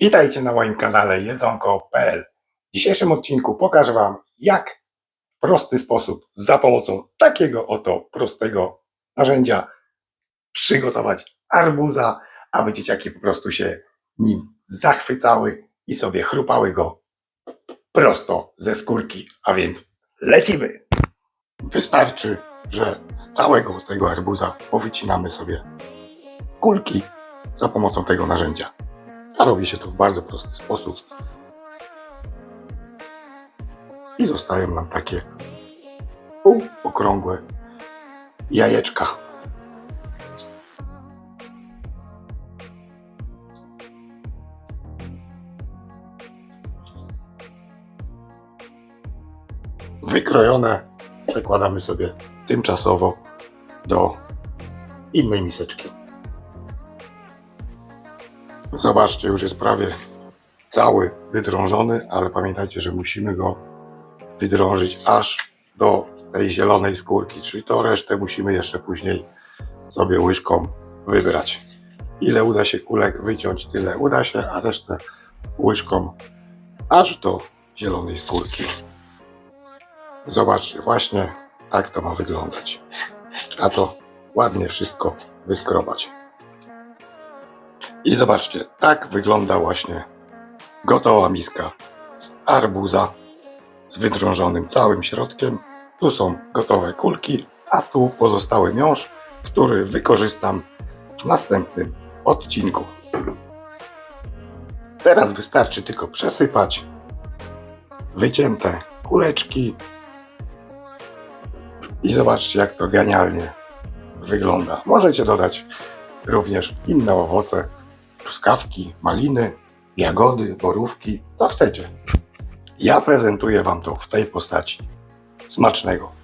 Witajcie na moim kanale jedzonko.pl. W dzisiejszym odcinku pokażę Wam, jak w prosty sposób, za pomocą takiego oto prostego narzędzia, przygotować arbuza, aby dzieciaki po prostu się nim zachwycały i sobie chrupały go prosto ze skórki. A więc lecimy! Wystarczy, że z całego tego arbuza powycinamy sobie kulki za pomocą tego narzędzia. A robi się to w bardzo prosty sposób. I zostają nam takie półokrągłe jajeczka. Wykrojone przekładamy sobie tymczasowo do innej miseczki. Zobaczcie, już jest prawie cały wydrążony, ale pamiętajcie, że musimy go wydrążyć aż do tej zielonej skórki, czyli to resztę musimy jeszcze później sobie łyżką wybrać. Ile uda się kulek wyciąć, tyle uda się, a resztę łyżką aż do zielonej skórki. Zobaczcie, właśnie tak to ma wyglądać. A to ładnie wszystko wyskrobać. I zobaczcie, tak wygląda właśnie gotowa miska z arbuza z wydrążonym całym środkiem. Tu są gotowe kulki, a tu pozostały miąższ, który wykorzystam w następnym odcinku. Teraz wystarczy tylko przesypać wycięte kuleczki i zobaczcie jak to genialnie wygląda. Możecie dodać również inne owoce, truskawki, maliny, jagody, borówki, co chcecie. Ja prezentuję Wam to w tej postaci. Smacznego!